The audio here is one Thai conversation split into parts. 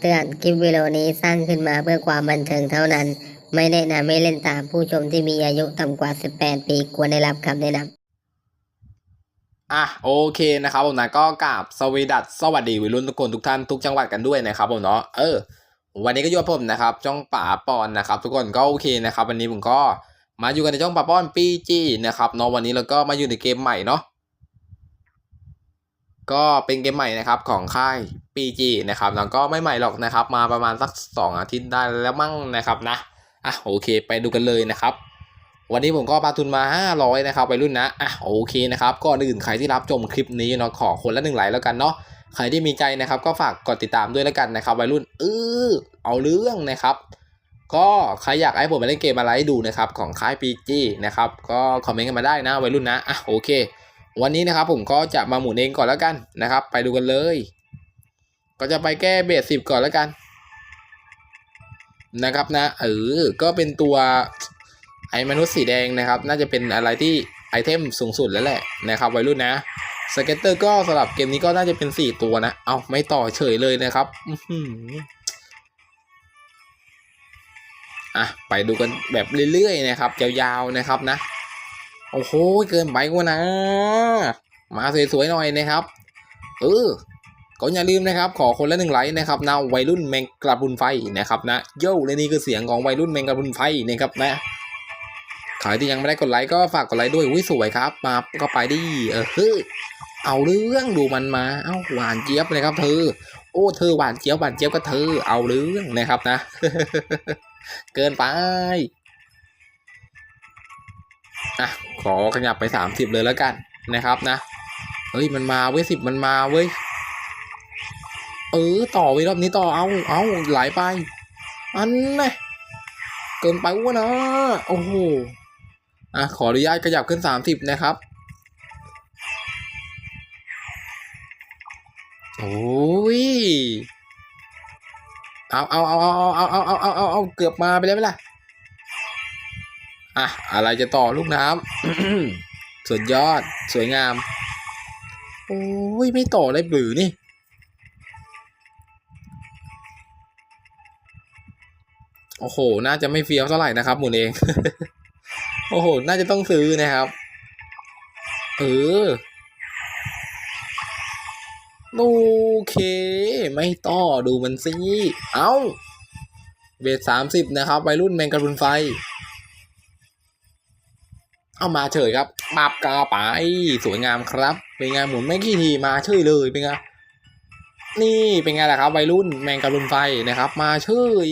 คำเตือน คลิปวิดีโอนี้สร้างขึ้นมาเพื่อความบันเทิงเท่านั้น ไม่แนะนำให้เล่นตามผู้ชมที่มีอายุต่ำกว่า 18 ปีควรได้รับคำแนะนำอะโอเคนะครับผมนะก็กราบสวีดัสสวัสดีวัยรุ่นทุกคนทุกท่านทุกจังหวัดกันด้วยนะครับผมเนาะเออ วันนี้ก็อยู่กับผมนะครับจ้องป่าปอนนะครับ ทุกคนก็โอเคนะครับ วันนี้ผมก็มาอยู่กันในจ้องป่าปอนปีจีนะครับเนาะวันนี้เราก็มาอยู่ในเกมใหม่เนาะ ก็เป็นเกมใหม่นะครับของค่าย PG นะครับแล้วก็ไม่ใหม่หรอกนะครับ มาประมาณสักสองอาทิตย์ได้แล้วมั่งนะครับนะอะโอเค ไปดูกันเลยนะครับ วันนี้ผมก็ปาทุนมา 500 นะครับไปรุ่นนะอะโอเคนะครับก่อนอื่นใครที่รับชมคลิปนี้เนาะขอคนละหนึ่งไลค์แล้วกันเนาะใครที่มีใจนะครับ ก็ฝากกดติดตามด้วยแล้วกันนะครับวัยรุ่นเออเอาเรื่องนะครับ ก็ใครอยากให้ผมมาเล่นเกมอะไรให้ดูนะครับของค่าย PG นะครับก็คอมเมนต์กันมาได้นะวัยรุ่นนะอะโอเค วันนี้นะครับผมก็จะมาหมุนเองก่อนแล้วกันนะครับ ไปดูกันเลย ก็จะไปแก้เบสสิบก่อนแล้วกัน นะครับนะเออก็เป็นตัวไอ้มนุษย์สีแดงนะครับ น่าจะเป็นอะไรที่ไอเทมสูงสุดแล้วแหละนะครับวัยรุ่นนะสเก็ตเตอร์ก็สำหรับเกมนี้ก็น่าจะเป็น4ตัวนะ เอาไม่ต่อเฉยเลยนะครับอื้อหืออะไปดูกันแบบเรื่อยๆนะครับยาวๆนะครับนะ โอ้โหเกินไปกว่านะ มาสวยๆหน่อยนะครับ เออก็อย่าลืมนะครับขอคนละหนึ่งไลค์นะครับนะวัยรุ่นแมงกระพุนไฟนะครับนะโย่และนี่คือเสียงของวัยรุ่นแมงกระพุนไฟนะครับนะใครที่ยังไม่ได้กดไลค์ก็ฝากกดไลค์ด้วยอุ้ยสวยครับ มาก็ไปดิเออเฮ้ยเอาเรื่องดูมันมาเอ้าหวานเจี๊ยบเลยครับ เธอ โอ้เธอหวานเจี๊ยบหวานเจี๊ยบก็เธอ เอาเรื่องนะครับนะ เกินไป อะขอขยับไปสามสิบเลยแล้วกันนะครับนะ เฮ้ยมันมาเว้ยสิบมันมาเว้ย เออต่อไปรอบนี้ต่อเอาเอาไหลไปอันน่ะเกินไปวะนะโอ้โหอะขออนุญาตขยับขึ้น30นะครับโอ้ยเอาเอาเอาเอาเอาเอาเอาเอาเอาเอาเกือบมาไปแล้วไหมล่ะ อะอะไรจะต่อลูกน้ำสุดยอดสวยงาม โอ้ยไม่ต่อเลยหรือนี่โอ้โห น่าจะไม่เฟี้ยวเท่าไหร่นะครับหมุนเอง โอ้โห น่าจะต้องซื้อนะครับ เออโอเค ไม่ต่อดูมันสิ เอา้า เบสสามสิบนะครับ วัยรุ่นแมงกะพรุนไฟ เอามาเฉยครับปับกาไปสวยงามครับ เป็นไงหมุนไม่กี่ทีมาเฉยเลยเป็นไงนี่เป็นไงล่ะครับ วัยรุ่นแมงกะพรุนไฟนะครับ มาเฉย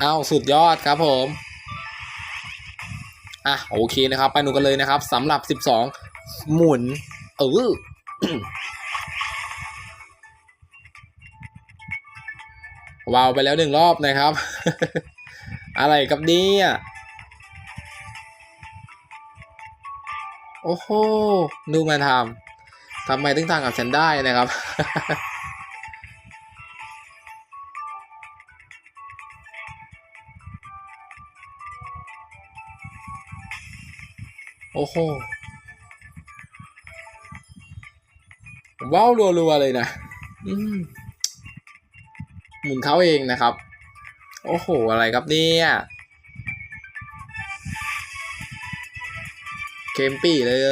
เอาสุดยอดครับผมอะโอเคนะครับ ไปดูกันเลยนะครับสำหรับ 12 หมุน เออวาวไปแล้วหนึ่งรอบนะครับ อะไรกับเนี่ย โอ้โหดูมาทำทำไมถึงทางกับฉันได้นะครับ โอ้โหว้าวรัวๆเลยนะมหมุนเขาเองนะครับ โอ้โห อะไรครับเนี่ย เกมปี้เลยเอ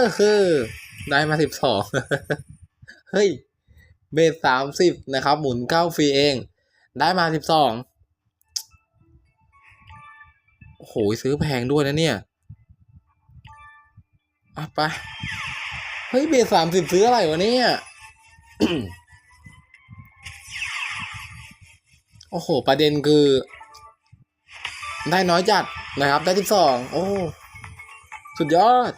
อคือได้มาสิบสองเฮ้ยเบสสามสิบนะครับ หมุนเข้าฟรีเอง ได้มาสิบสองโอ้โหซื้อแพงด้วยนะเนี่ยอะไป เฮ้ยเบสสามสิบซื้ออะไรวะเนี่ยโอ้โห ประเด็นคือ ได้น้อยจัดนะครับ ได้ที่สองโอ้ สุดยอด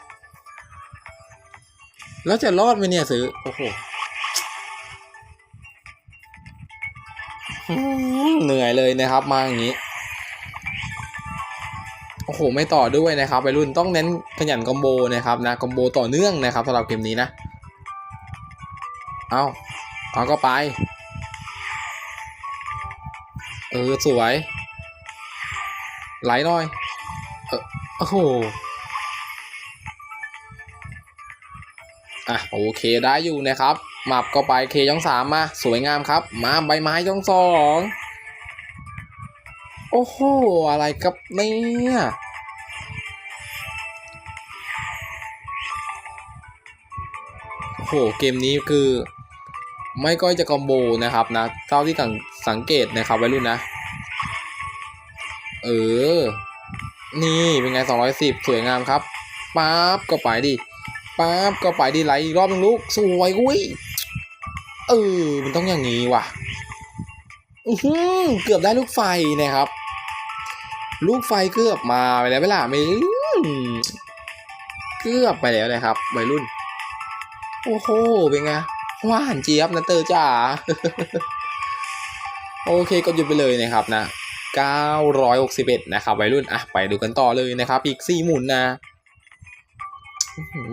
แล้วจะรอดไหมเนี่ยซื้อ โอ้โหอืมเหนื่อยเลยนะครับ มาอย่างนี้ โอ้โห ไม่ต่อด้วยนะครับไปรุ่นต้องเน้นขยันคอมโบนะครับนะคอมโบต่อเนื่องนะครับสำหรับเกมนี้นะ เอาเอาก็ไป เออ สวย ไหลหน่อย เออโอ้โห อะโอเคได้อยู่นะครับหมับก็ไปเคย่องสามมาสวยงามครับ มาใบไม้ย่องสองโอ้โหอะไรครับเนี่ยโอ้โหเกมนี้คือไม่ก้อยจะคอมโบนะครับนะเท่าที่สังสังเกตนะครับวัยรุ่นนะ เออ นี่เป็นไง 210 สวยงามครับปั๊บก็ไปดิ ปั๊บก็ไปดิไหลอีกรอบนึงลูกสวยอุ้ยเออมันต้องอย่างนี้ว่ะอือหือเกือบได้ลูกไฟนะครับ ลูกไฟเกือบมาไปแล้วเวลาไม่เกือบไปแล้วนะครับวัยรุ่น โอ้โหเป็นไงหวานเจี๊ยบนะเตอร์จ้าโอเคก็หยุดไปเลยนะครับนะ961 นะครับวัยรุ่นอะไปดูกันต่อเลยนะครับ อีก 4 หมุนนะ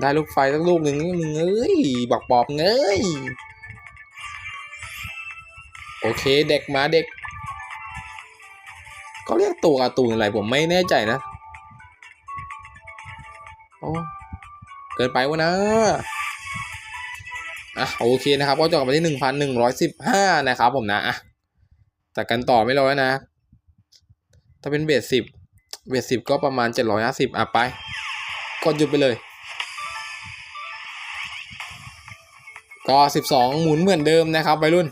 ได้ลูกไฟสักลูกหนึ่งมึงเอ้ยบอกปอบเงยโอเคเด็กมาเด็กก็เรียกตัวการ์ตูนอะไรผมไม่แน่ใจนะโอ้เกินไปวะนะอะโอเคนะครับก็จบกันไปที่หนึ่งพันหนึ่งร้อยสิบห้านะครับผมนะอะแต่กันต่อไม่ร้อยนะ ถ้าเป็นเบสสิบเบสสิบก็ประมาณเจ็ดร้อยห้าสิบอะไป กดหยุดไปเลย ก็สิบสองหมุนเหมือนเดิมนะครับวัยรุ่น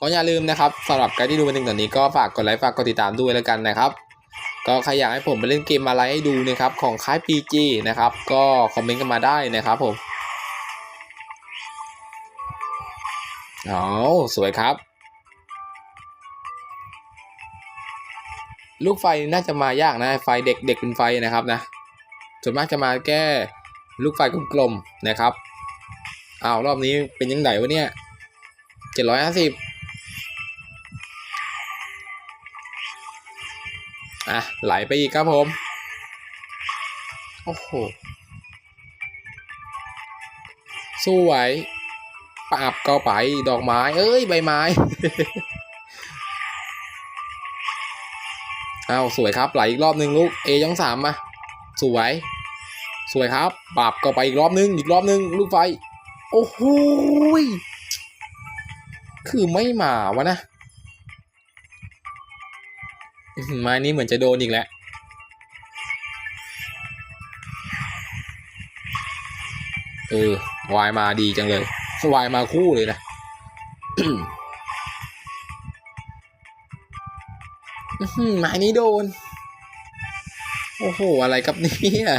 ก็อย่าลืมนะครับสำหรับใครที่ดูมาถึงตอนนี้ก็ฝากกดไลค์ฝากกดติดตามด้วยแล้วกันนะครับ ก็ใครอยากให้ผมไปเล่นเกมอะไรให้ดูนะครับของค่าย PG นะครับ ก็คอมเมนต์กันมาได้นะครับผมอ๋อสวยครับ ลูกไฟน่าจะมายากนะไฟเด็กเด็กเป็นไฟนะครับนะส่วนมากจะมาแก้ลูกไฟกลมๆนะครับ อ้าวรอบนี้เป็นยังไงวะเนี่ยเจ็ดร้อยห้าสิบอะไหลไปอีกครับผม โอ้โห สู้ไหวปาบก็ไปดอกไม้ เอ้ย ใบไม้เอาสวยครับไหลอีกรอบหนึ่งลูกเอย่องสามมา สวย สวยครับปาบก็ไปอีกรอบนึง อีกรอบนึง ลูกไฟ โอ้โหคือไม่มาวะนะม้นี้เหมือนจะโดนอีกแล้ว เออ วายมาดีจังเลย วายมาคู่เลยนะอื้อหือไม้นี้โดน โอ้โห อะไรครับนี่ย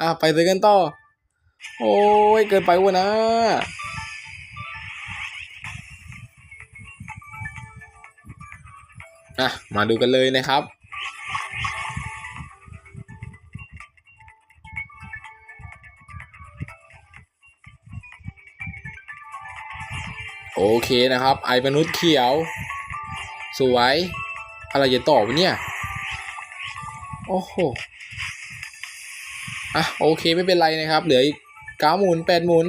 อะ ไปเลยกันต่อ โอ้ยเกินไปวะนะอะมาดูกันเลยนะครับ โอเคนะครับ ไอมนุษย์เขียว สวย อะไรจะต่อวะเนี่ย โอ้โห อะ โอเคไม่เป็นไรนะครับ เหลืออีก เก้าหมุนแปดหมุน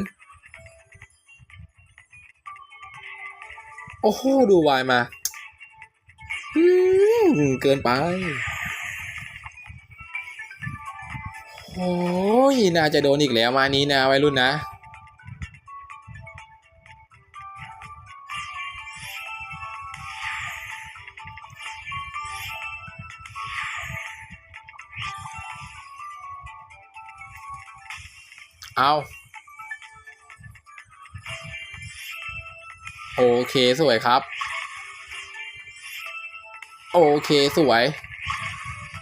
โอ้โห ดูวายมาเกินไป โอ้ยน่าจะโดนอีกแล้วมานี้นะวัยรุ่นนะ เอาโอเคสวยครับ โอเคสวย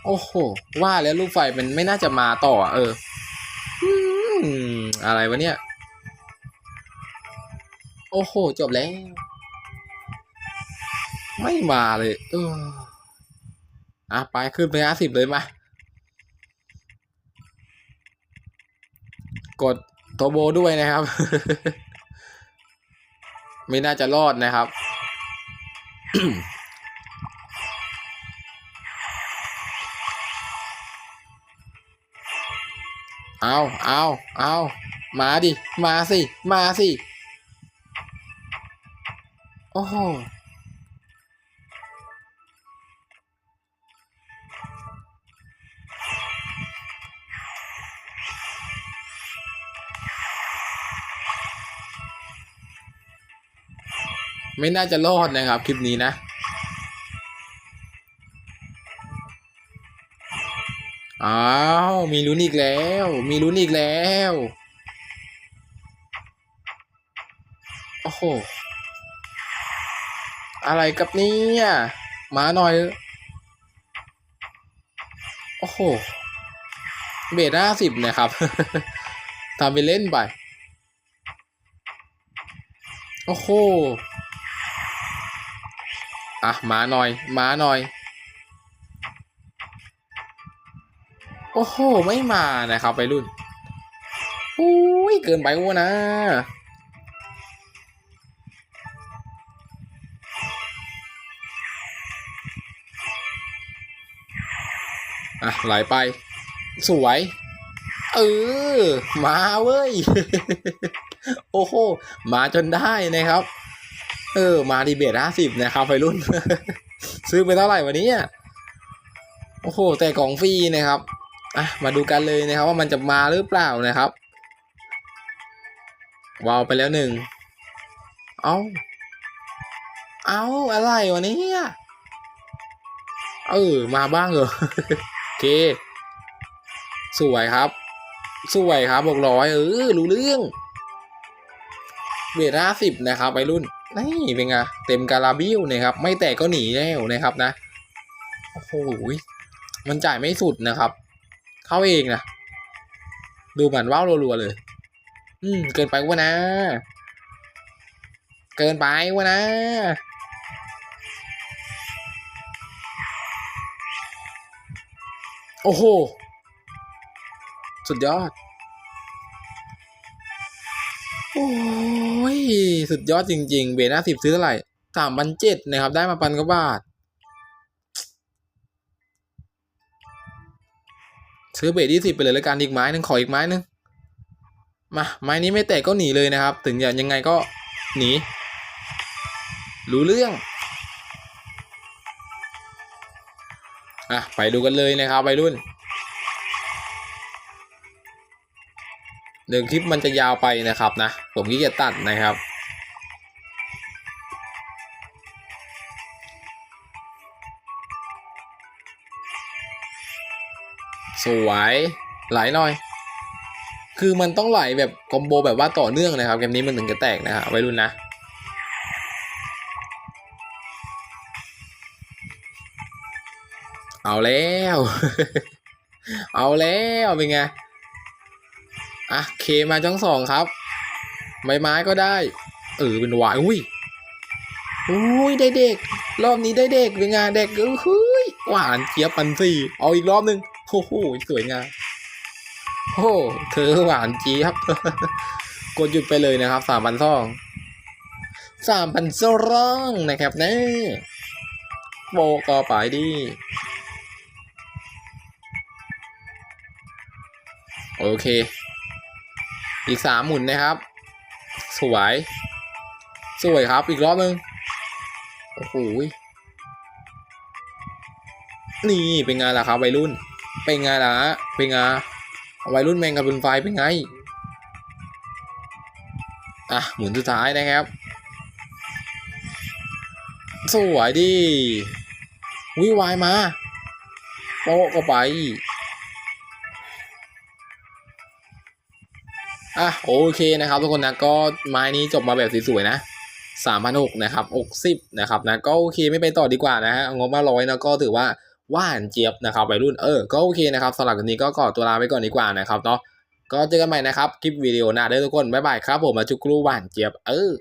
โอ้โห ว่าแล้วลูกไฟมันไม่น่าจะมาต่อ เอออืมอะไรวะเนี่ย โอ้โห จบแล้ว ไม่มาเลย เอออะไปขึ้นไปห้าสิบเลยมา กดโทโบด้วยนะครับ ไม่น่าจะรอดนะครับ เอาเอาเอามาดิ มาสิ มาสิ โอ้โห ไม่น่าจะรอดนะครับ คลิปนี้นะ อ้าว มีลุ้นอีกแล้ว มีลุ้นอีกแล้ว โอ้โห อะไรกับเนี่ยมาหน่อย โอ้โห เบสห้าสิบนะครับทำไปเล่นไป โอ้โห อะมาหน่อยมาหน่อย โอ้โห ไม่มานะครับไปรุ่นอุ้ยเกินไปวะนะ อะไหลไป สวย เออ มาเว้ย โอ้โห มาจนได้นะครับ เออ มาดีเบตห้าสิบนะครับไปรุ่น ซื้อไปเท่าไหร่วันนี้โอ้โห แต่ของฟรีนะครับ อะ มาดูกันเลยนะครับ ว่ามันจะมาหรือเปล่านะครับวาวไปแล้วหนึ่ง เอา เอาอะไรวะเนี่ยเออ มาบ้างเหรอโอเค สวยครับ สวยครับบอกร้อยเออ รู้เรื่องเบทห้าสิบนะครับไปรุ่น นี่เป็นไงเต็มการาบิวนะครับไม่แตกก็หนีแล้วนะครับนะโอ้โหมันจ่ายไม่สุดนะครับ เข้าเองนะดูเหมือนว่าวรัวๆเลย อืมเกินไปวะนะ เกินไปวะนะโอ้โห สุดยอด โอ้ สุดยอดจริง ๆ เบน่าสิบซื้อเท่าไหร่สามพันเจ็ดนะครับ ได้มาพันกว่าบาท ซื้อเบสยี่สิบไปเลยแล้วกันอีกไม้หนึ่งขออีกไม้หนึ่งมาไม้นี้ไม่แตกก็หนีเลยนะครับ ถึงอย่างยังไงก็หนี รู้เรื่องอะไปดูกันเลยนะครับไปรุ่น เดี๋ยวคลิปมันจะยาวไปนะครับนะ ผมขี้เกียจตัดนะครับ สวยไหลหน่อย คือมันต้องไหลแบบคอมโบแบบว่าต่อเนื่องนะครับเกมนี้มันถึงจะแตกนะฮะไว้รุ่นนะเอาแล้ว เอาแล้วเป็นไง อะเคมาจังสองครับใบไม้ก็ได้เออเป็นหวายอุ้ยอุ้ยได้เด็ก รอบนี้ได้เด็กเป็นไงเด็กเอ้ยหวานเจี๊ยบปันสี่เอาอีกรอบนึงโอ้โหสวยงามโอ้เธอหวานเจี๊ยบกดหยุดไปเลยนะครับสามพันสองสามพันสองนะครับนะโบก็ไปดีโอเค อีกสามหมุนนะครับ สวย สวยครับ อีกรอบนึง โอ้โหยนี่เป็นไงล่ะครับวัยรุ่น เป็นไงล่ะ เป็นไงวัยรุ่นแมงกับบุนไฟเป็นไง อะ หมุนสุดท้ายนะครับ สวยดิวิวายมาโป๊ะก็ไป อะโอเคนะครับทุกคนนะก็ไม้นี้จบมาแบบสวยๆนะสามพันหกนะครับหกสิบนะครับนะก็โอเคไม่ไปต่อดีกว่านะฮะงบมาร้อยนะก็ถือว่าว่านเจี๊ยบนะครับไปรุ่นเออก็โอเคนะครับสำหรับวันนี้ก็ขอตัวลาไปก่อนดีกว่านะครับเนาะก็เจอกันใหม่นะครับคลิปวิดีโอหน้าเด้อทุกคนบ๊ายบายครับผมมาจุกรูหว่านเจี๊ยบเออ